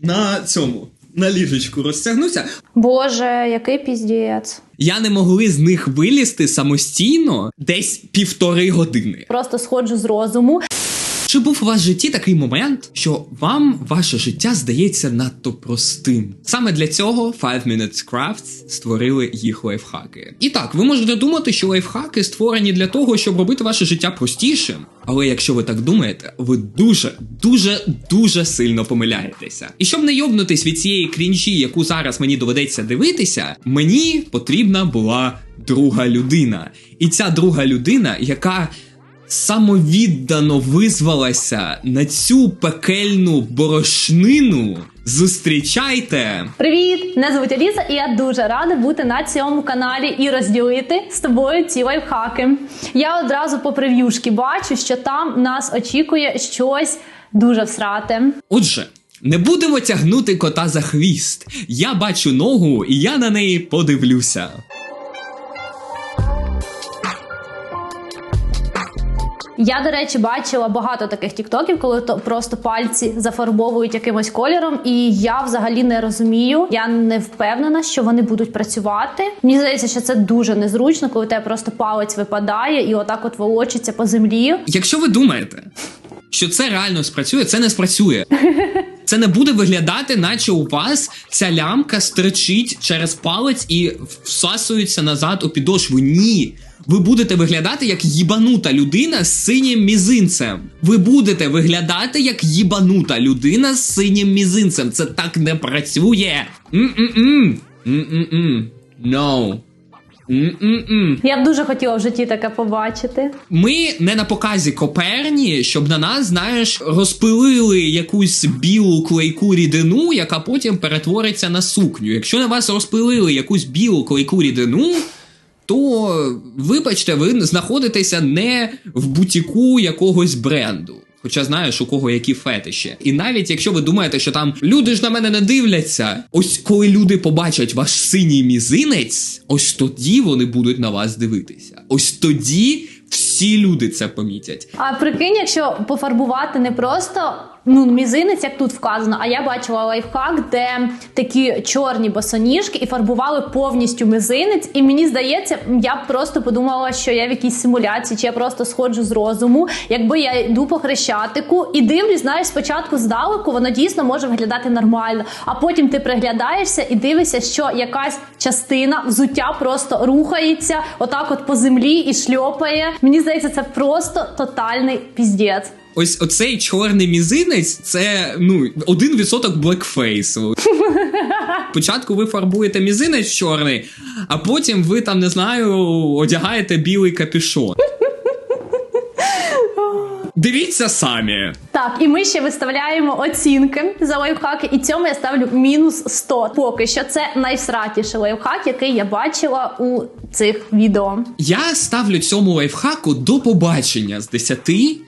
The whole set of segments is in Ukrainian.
на цьому. На ліжечку розтягнуся. Боже, який піздець. Я не могли з них вилізти самостійно десь півтори години. Просто сходжу з розуму. Чи був у вас в житті такий момент, що вам ваше життя здається надто простим? Саме для цього 5 Minutes Crafts створили їх лайфхаки. І так, ви можете думати, що лайфхаки створені для того, щоб робити ваше життя простішим. Але якщо ви так думаєте, ви дуже, дуже, дуже сильно помиляєтеся. І щоб не йобнутись від цієї крінжі, яку зараз мені доведеться дивитися, мені потрібна була друга людина. І ця друга людина, яка самовіддано визвалася на цю пекельну борошнину. Зустрічайте! Привіт! Мене звуть Аліса, і я дуже рада бути на цьому каналі і розділити з тобою ці лайфхаки. Я одразу по прев'юшки бачу, що там нас очікує щось дуже всрате. Отже. Не будемо тягнути кота за хвіст. Я бачу ногу, і я на неї подивлюся. Я, до речі, бачила багато таких тіктоків, коли то просто пальці зафарбовують якимось кольором, і я взагалі не розумію. Я не впевнена, що вони будуть працювати. Мені здається, що це дуже незручно, коли у тебе просто палець випадає і отак от волочиться по землі. Якщо ви думаєте, що це реально спрацює, це не спрацює. Це не буде виглядати, наче у вас ця лямка стричить через палець і всасується назад у підошву. Ні. Ви будете виглядати як їбанута людина з синім мізинцем. Ви будете виглядати як їбанута людина з синім мізинцем. Це так не працює. М-м-м. М-м-м. No. М-м-м. Я б дуже хотіла в житті таке побачити. Ми не на показі коперні, щоб на нас, знаєш, розпилили якусь білу клейку рідину, яка потім перетвориться на сукню. Якщо на вас розпилили якусь білу клейку рідину, то вибачте, ви знаходитеся не в бутіку якогось бренду. Хоча знаєш, у кого які фетиші. І навіть якщо ви думаєте, що там люди ж на мене не дивляться, ось коли люди побачать ваш синій мізинець, ось тоді вони будуть на вас дивитися. Ось тоді всі люди це помітять. А прикинь, якщо пофарбувати не просто ну мізинець, як тут вказано, а я бачила лайфхак, де такі чорні босоніжки і фарбували повністю мизинець. І мені здається, я б просто подумала, що я в якійсь симуляції, чи я просто сходжу з розуму. Якби я йду по хрещатику і дивлюсь, знаєш, спочатку здалеку воно дійсно може виглядати нормально. А потім ти приглядаєшся і дивишся, що якась частина взуття просто рухається, отак, от по землі і шльопає. Мені здається, це просто тотальний піздець. Ось оцей чорний мізинець це ну один відсоток блекфейсу. Спочатку ви фарбуєте мізинець чорний, а потім ви там не знаю, одягаєте білий капюшон. Дивіться самі. Так, і ми ще виставляємо оцінки за лайфхаки, і цьому я ставлю мінус 100. Поки що це найсратіший лайфхак, який я бачила у цих відео. Я ставлю цьому лайфхаку до побачення з 10.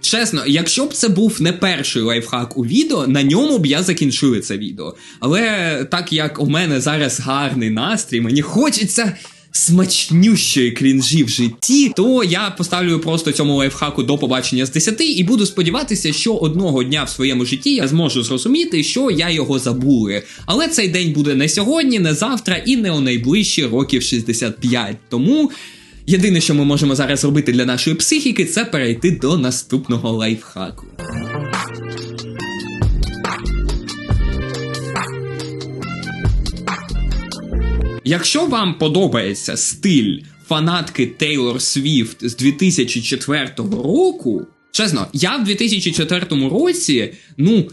Чесно, якщо б це був не перший лайфхак у відео, на ньому б я закінчив це відео. Але так як у мене зараз гарний настрій, мені хочеться смачнющої крінжі в житті, то я поставлю просто цьому лайфхаку до побачення з 10 і буду сподіватися, що одного дня в своєму житті я зможу зрозуміти, що я його забули. Але цей день буде не сьогодні, не завтра і не у найближчі років 65. Тому. Єдине, що ми можемо зараз робити для нашої психіки, це перейти до наступного лайфхаку. Якщо вам подобається стиль фанатки Тейлор Свіфт з 2004 року, чесно, я в 2004 році, ну.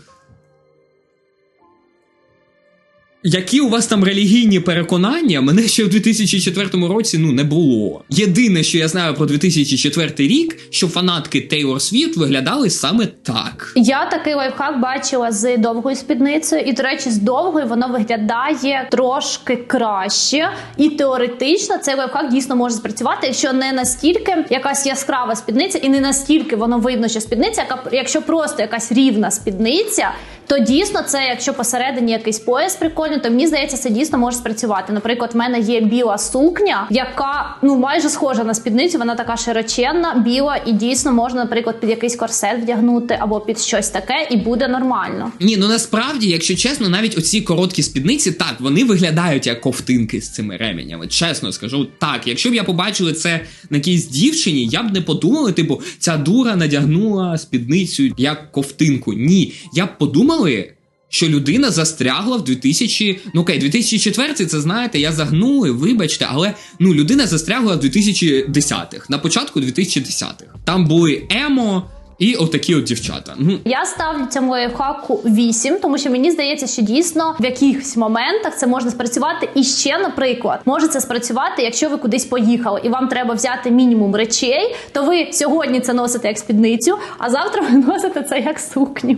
Які у вас там релігійні переконання, мене ще в 2004 році ну не було. Єдине, що я знаю про 2004 рік, що фанатки Тейлор Свіфт виглядали саме так. Я такий лайфхак бачила з довгою спідницею, і, до речі, з довгою воно виглядає трошки краще. І теоретично цей лайфхак дійсно може спрацювати, якщо не настільки якась яскрава спідниця, і не настільки воно видно, що спідниця, яка якщо просто якась рівна спідниця. То дійсно це, якщо посередині якийсь пояс прикольний, то мені здається, це дійсно може спрацювати. Наприклад, в мене є біла сукня, яка ну майже схожа на спідницю. Вона така широченна, біла, і дійсно можна, наприклад, під якийсь корсет вдягнути або під щось таке, і буде нормально. Ні, ну насправді, якщо чесно, навіть оці короткі спідниці, так вони виглядають як ковтинки з цими ременями. Чесно скажу, так, якщо б я побачили це на якійсь дівчині, я б не подумали, типу, ця дура надягнула спідницю як ковтинку. Ні, я б подумали. Що людина застрягла в 2000... Ну окей, 2004 це знаєте, я загнули, вибачте, але ну людина застрягла в 2010-х, на початку 2010-х. Там були емо і отакі от дівчата. Ну Я ставлю цьому лайфхаку 8, тому що мені здається, що дійсно в якихось моментах це можна спрацювати. І ще, наприклад, може це спрацювати, якщо ви кудись поїхали, і вам треба взяти мінімум речей, то ви сьогодні це носите як спідницю, а завтра ви носите це як сукню.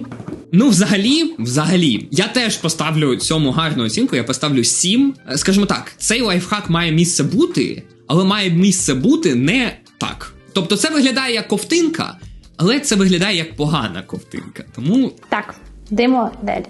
Ну, взагалі, взагалі, я теж поставлю цьому гарну оцінку. Я поставлю 7. Е, Скажімо так, цей лайфхак має місце бути, але має місце бути не так. Тобто, це виглядає як ковтинка, але це виглядає як погана ковтинка. Тому Так, димо далі.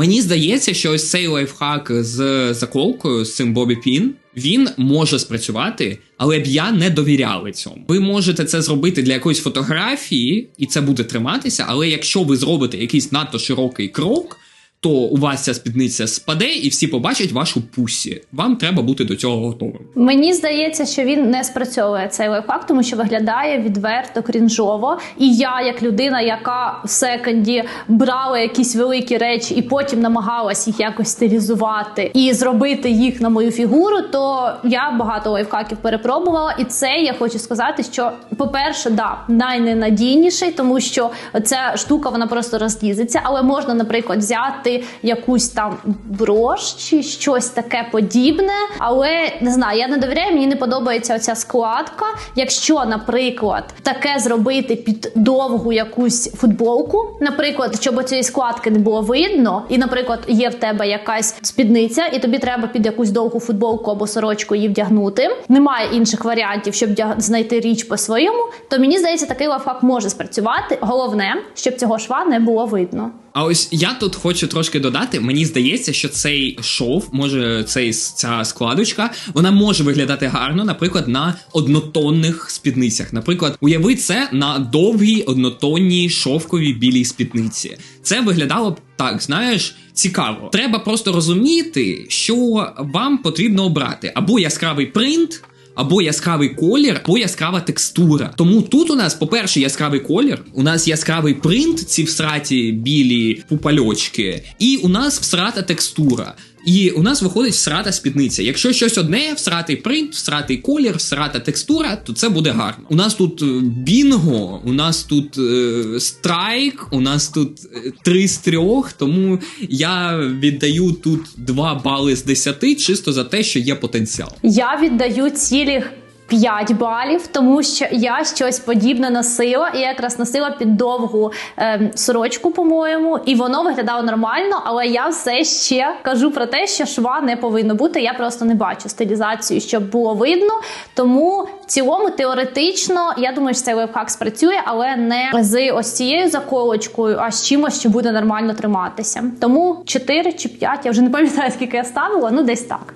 Мені здається, що ось цей лайфхак з заколкою, з цим Бобі Пін, він може спрацювати, але б я не довіряли цьому. Ви можете це зробити для якоїсь фотографії, і це буде триматися. Але якщо ви зробите якийсь надто широкий крок, то у вас ця спідниця спаде, і всі побачать вашу пусі. Вам треба бути до цього готовим. Мені здається, що він не спрацьовує цей лайфхак, тому що виглядає відверто крінжово. І я, як людина, яка в секонді брала якісь великі речі і потім намагалась їх якось стилізувати і зробити їх на мою фігуру, то я багато лайфхаків перепробувала. І це я хочу сказати, що, по-перше, да, найненадійніший, тому що ця штука вона просто розлізеться, але можна, наприклад, взяти якусь там брош чи щось таке подібне. Але не знаю, я не довіряю, мені не подобається оця складка. Якщо, наприклад, таке зробити під довгу якусь футболку, наприклад, щоб цієї складки не було видно, і, наприклад, є в тебе якась спідниця, і тобі треба під якусь довгу футболку або сорочку її вдягнути. Немає інших варіантів, щоб знайти річ по своєму. То мені здається, такий лайфхак може спрацювати. Головне, щоб цього шва не було видно. А ось я тут хочу трошки додати. Мені здається, що цей шов, може, цей ця складочка, вона може виглядати гарно, наприклад, на однотонних спідницях. Наприклад, уяви це на довгій однотонній шовковій білій спідниці. Це виглядало б так, знаєш, цікаво. Треба просто розуміти, що вам потрібно обрати або яскравий принт. Або яскравий колір, або яскрава текстура. Тому тут у нас, по-перше, яскравий колір, у нас яскравий принт, ці всраті білі пупальочки, і у нас всрата текстура. І у нас виходить всрата спідниця. Якщо щось одне, всратий принт, всратий колір, всрата текстура, то це буде гарно. У нас тут е, бінго, у нас тут е, страйк, у нас тут е, три з трьох, тому я віддаю тут 2 бали з 10 чисто за те, що є потенціал. Я віддаю цілих 5 балів, тому що я щось подібне носила, і якраз носила під довгу ем, сорочку, по-моєму, і воно виглядало нормально, але я все ще кажу про те, що шва не повинно бути. Я просто не бачу стилізацію, щоб було видно. Тому в цілому теоретично я думаю, що цей лайфхак спрацює, але не з ось цією заколочкою, а з чимось, що буде нормально триматися. Тому 4 чи 5, я вже не пам'ятаю, скільки я ставила, ну десь так.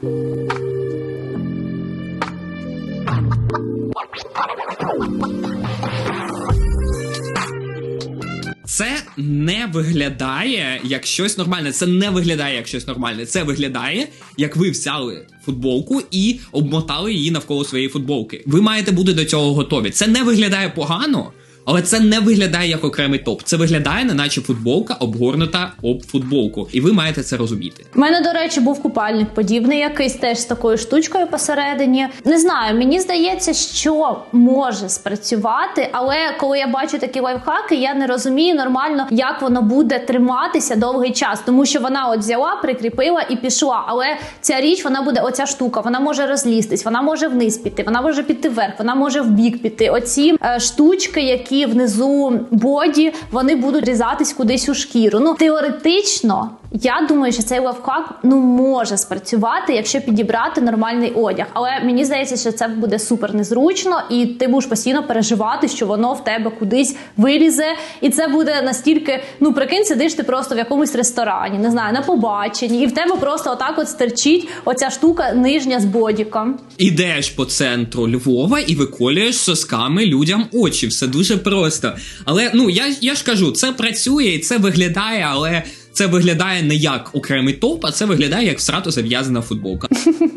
Це не виглядає як щось нормальне. Це не виглядає як щось нормальне. Це виглядає, як ви взяли футболку і обмотали її навколо своєї футболки. Ви маєте бути до цього готові. Це не виглядає погано. Але це не виглядає як окремий топ. Це виглядає, неначе футболка обгорнута об футболку, і ви маєте це розуміти. У мене, до речі, був купальник подібний, якийсь теж з такою штучкою посередині. Не знаю, мені здається, що може спрацювати, але коли я бачу такі лайфхаки, я не розумію нормально, як воно буде триматися довгий час, тому що вона от взяла, прикріпила і пішла. Але ця річ вона буде, оця штука, вона може розлізтись, вона може вниз піти, вона може піти вверх, вона може в бік піти. Оці е, штучки, які внизу боді, вони будуть різатись кудись у шкіру. Ну теоретично Я думаю, що цей лайфхак ну може спрацювати, якщо підібрати нормальний одяг. Але мені здається, що це буде супер незручно, і ти будеш постійно переживати, що воно в тебе кудись вилізе, і це буде настільки. Ну прикинь, сидиш ти просто в якомусь ресторані, не знаю, на побаченні, і в тебе просто отак от стерчить оця штука нижня з бодіком. Ідеш по центру Львова і виколюєш сосками людям очі. Все дуже просто. Але ну я, я ж кажу, це працює і це виглядає, але. Це виглядає не як окремий топ, а це виглядає як всрато зав'язана футболка.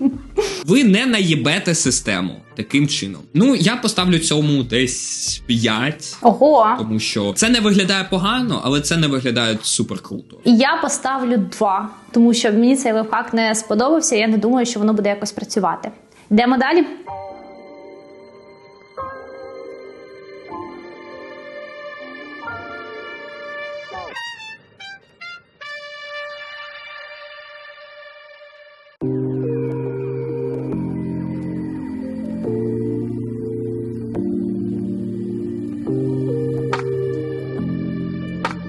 Ви не наїбете систему таким чином. Ну, я поставлю цьому десь 5, Ого. тому що це не виглядає погано, але це не виглядає супер круто. Я поставлю два, тому що мені цей лайфхак не сподобався. Я не думаю, що воно буде якось працювати. Йдемо далі.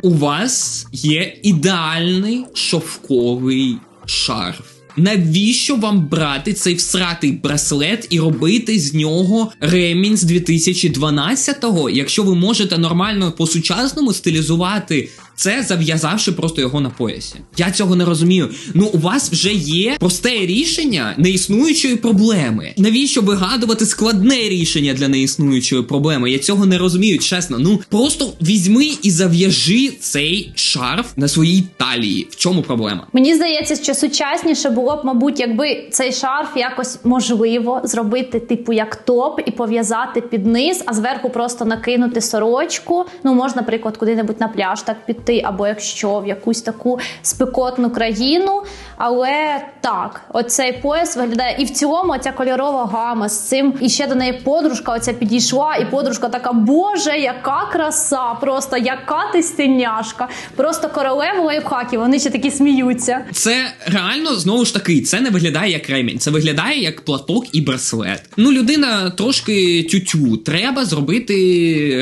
У вас є ідеальний шовковий шарф. Навіщо вам брати цей всратий браслет і робити з нього ремінь з 2012-го, якщо ви можете нормально по-сучасному стилізувати це, зав'язавши просто його на поясі? Я цього не розумію. Ну, у вас вже є просте рішення неіснуючої проблеми. Навіщо вигадувати складне рішення для неіснуючої проблеми? Я цього не розумію, чесно. Ну просто візьми і зав'яжи цей шарф на своїй талії. В чому проблема? Мені здається, що сучасніше було б, мабуть, якби цей шарф якось можливо зробити, типу, як топ, і пов'язати під низ, а зверху просто накинути сорочку. Ну, можна, наприклад, куди-небудь на пляж так піти, або якщо в якусь таку спекотну країну. Але так, оцей пояс виглядає. І в цілому ця кольорова гама з цим. І ще до неї подружка оця підійшла, і подружка така, боже, яка краса! Просто яка ти стеняшка! Просто королева лайфхаків, вони ще такі сміються. Це реально знову ж таки, це не виглядає як ремінь, це виглядає як платок і браслет. Ну, людина трошки тютю. Треба зробити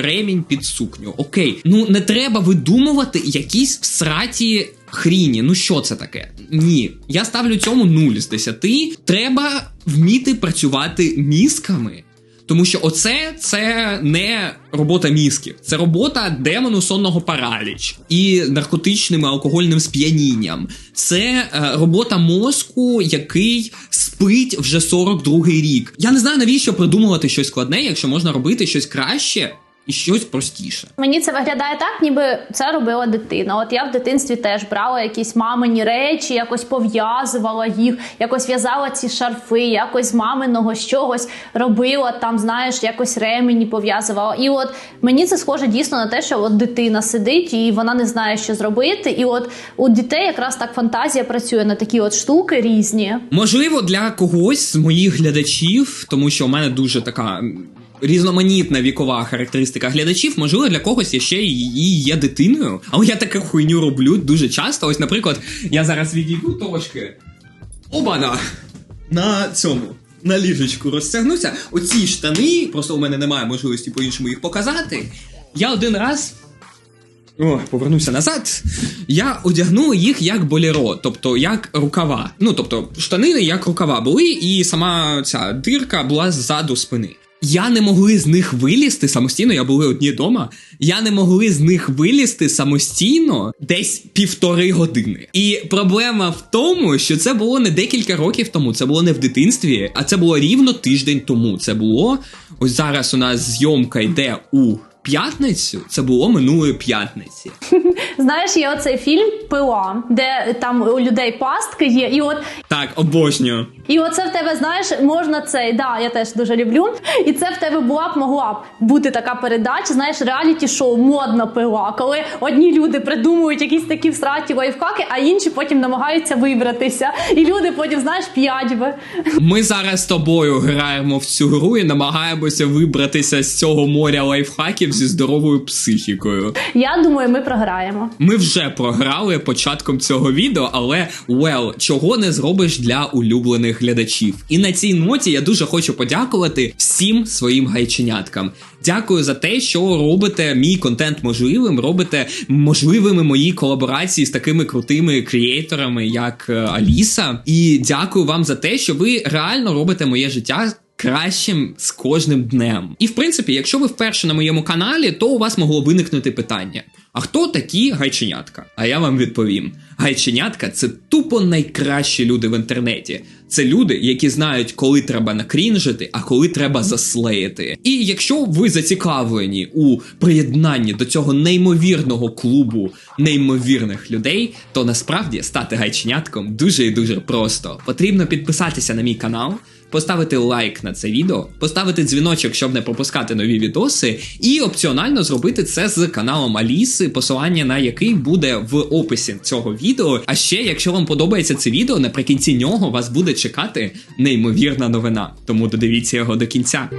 ремінь під сукню. Окей, ну не треба видумувати якісь всраті хріні. Ну що це таке? Ні. Я ставлю цьому 0 з 10. Треба вміти працювати мізками. Тому що оце це не робота мізків, це робота демону сонного параліч і наркотичним і алкогольним сп'янінням. Це е, робота мозку, який спить вже 42-й рік. Я не знаю навіщо придумувати щось складне, якщо можна робити щось краще і щось простіше. Мені це виглядає так, ніби це робила дитина. От я в дитинстві теж брала якісь мамині речі, якось пов'язувала їх, якось в'язала ці шарфи, якось з маминого чогось робила там, знаєш, якось ремені пов'язувала. І от мені це схоже дійсно на те, що от дитина сидить і вона не знає, що зробити. І от у дітей якраз так фантазія працює на такі от штуки різні. Можливо, для когось з моїх глядачів, тому що у мене дуже така. Різноманітна вікова характеристика глядачів, можливо, для когось я ще і є дитиною, але я таку хуйню роблю дуже часто. Ось, наприклад, я зараз відійду трошки. Обана! На цьому. На ліжечку розтягнуся. Оці штани, просто у мене немає можливості по-іншому їх показати. Я один раз о, повернуся назад. Я одягну їх як боліро, тобто як рукава. Ну, тобто, штанини як рукава були, і сама ця дирка була ззаду спини. Я не могли з них вилізти самостійно, я були одні вдома. Я не могли з них вилізти самостійно десь півтори години. І проблема в тому, що це було не декілька років тому, це було не в дитинстві, а це було рівно тиждень тому. Це було ось зараз. У нас зйомка йде у п'ятницю. Це було минулої п'ятниці. Знаєш, є оцей фільм Пила, де там у людей пастки є, і от Так, обожнюю. І оце в тебе, знаєш, можна цей, да, я теж дуже люблю. І це в тебе була б могла б бути така передача, знаєш, реаліті-шоу модна пила, коли одні люди придумують якісь такі всраті лайфхаки, а інші потім намагаються вибратися. І люди потім, знаєш, п'ять би. Ми зараз з тобою граємо в цю гру і намагаємося вибратися з цього моря лайфхаків зі здоровою психікою. Я думаю, ми програємо. Ми вже програли початком цього відео, але well, чого не зробиш для улюблених моїх глядачів. І на цій ноті я дуже хочу подякувати всім своїм гайченяткам. Дякую за те, що робите мій контент можливим, робите можливими мої колаборації з такими крутими креаторами, як е, Аліса. І дякую вам за те, що ви реально робите моє життя. Кращим з кожним днем. І в принципі, якщо ви вперше на моєму каналі, то у вас могло виникнути питання: а хто такі гайченятка? А я вам відповім: гайченятка це тупо найкращі люди в інтернеті. Це люди, які знають, коли треба накрінжити, а коли треба заслеїти. І якщо ви зацікавлені у приєднанні до цього неймовірного клубу неймовірних людей, то насправді стати гайченятком дуже і дуже просто. Потрібно підписатися на мій канал. Поставити лайк на це відео, поставити дзвіночок, щоб не пропускати нові відоси, і опціонально зробити це з каналом Аліси, посилання на який буде в описі цього відео. А ще, якщо вам подобається це відео, наприкінці нього вас буде чекати неймовірна новина. Тому додивіться його до кінця.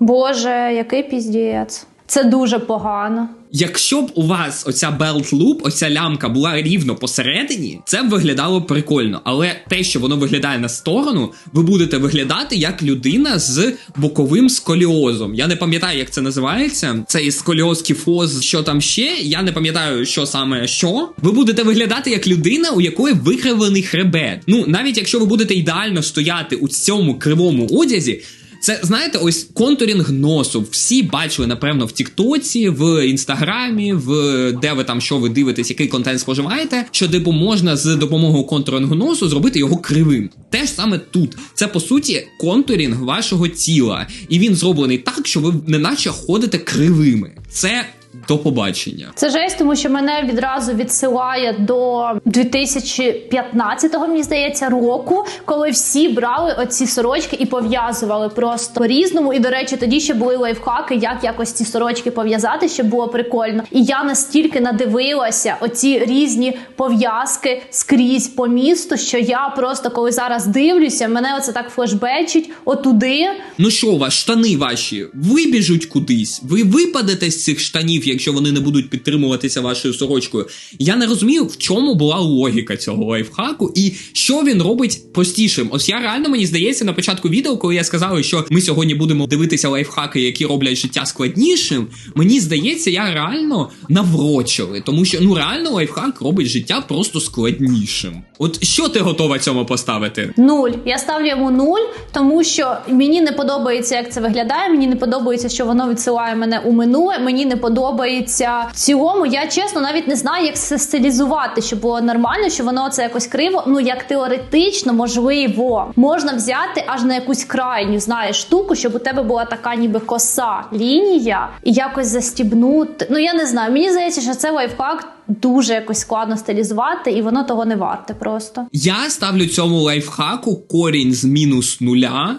Боже, який піздець. Це дуже погано. Якщо б у вас оця belt loop, оця лямка була рівно посередині, це б виглядало прикольно. Але те, що воно виглядає на сторону, ви будете виглядати як людина з боковим сколіозом. Я не пам'ятаю, як це називається. Це і сколіоз, кіфоз, що там ще. Я не пам'ятаю, що саме що. Ви будете виглядати як людина, у якої викривлений хребет. Ну, навіть якщо ви будете ідеально стояти у цьому кривому одязі. Це знаєте, ось контурінг носу. Всі бачили, напевно, в Тіктоці, в інстаграмі, в де ви там що ви дивитесь, який контент споживаєте, що типу можна з допомогою контурингу носу зробити його кривим. Те ж саме тут. Це по суті контурінг вашого тіла, і він зроблений так, що ви неначе ходите кривими. Це до побачення. Це жесть, тому що мене відразу відсилає до 2015-го, мені здається, року, коли всі брали оці сорочки і пов'язували просто по-різному. І до речі, тоді ще були лайфхаки, як якось ці сорочки пов'язати, щоб було прикольно. І я настільки надивилася оці різні пов'язки скрізь по місту, що я просто коли зараз дивлюся, мене оце так флешбечить отуди. Ну що у вас, штани ваші вибіжуть кудись? Ви випадете з цих штанів, якщо вони не будуть підтримуватися вашою сорочкою. Я не розумію, в чому була логіка цього лайфхаку і що він робить простішим. Ось я реально мені здається на початку відео, коли я сказав, що ми сьогодні будемо дивитися лайфхаки, які роблять життя складнішим. Мені здається, я реально наврочили, тому що ну реально лайфхак робить життя просто складнішим. От що ти готова цьому поставити? Нуль. Я ставлю йому нуль, тому що мені не подобається, як це виглядає. Мені не подобається, що воно відсилає мене у минуле. Мені не подобається в цілому. Я чесно навіть не знаю, як це стилізувати, щоб було нормально, що воно це якось криво. Ну як теоретично, можливо, можна взяти аж на якусь крайню знаєш штуку, щоб у тебе була така, ніби коса лінія, і якось застібнути. Ну я не знаю. Мені здається, що це лайфхак дуже якось складно стилізувати, і воно того не варте просто. Я ставлю цьому лайфхаку корінь з мінус нуля.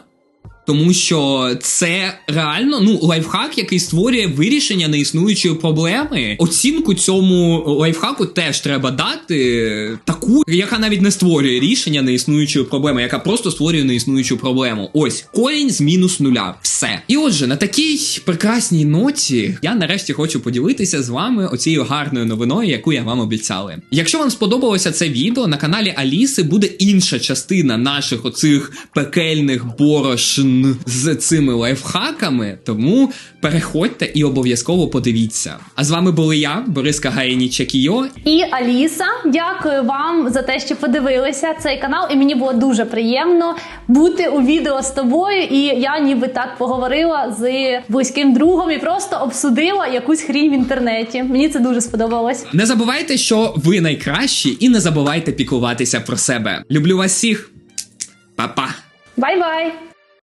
Тому що це реально ну лайфхак, який створює вирішення неіснуючої проблеми. Оцінку цьому лайфхаку теж треба дати таку, яка навіть не створює рішення неіснуючої проблеми, яка просто створює неіснуючу проблему. Ось корінь з мінус нуля. Все. І отже, на такій прекрасній ноті я нарешті хочу поділитися з вами оцією гарною новиною, яку я вам обіцяли. Якщо вам сподобалося це відео, на каналі Аліси буде інша частина наших оцих пекельних борошн з цими лайфхаками, тому переходьте і обов'язково подивіться. А з вами були я, Бориска Гаєні Чакійо. І Аліса, дякую вам за те, що подивилися цей канал. І мені було дуже приємно бути у відео з тобою. І я ніби так поговорила з близьким другом і просто обсудила якусь хрінь в інтернеті. Мені це дуже сподобалось. Не забувайте, що ви найкращі, і не забувайте піклуватися про себе. Люблю вас всіх, Па-па! Бай-бай!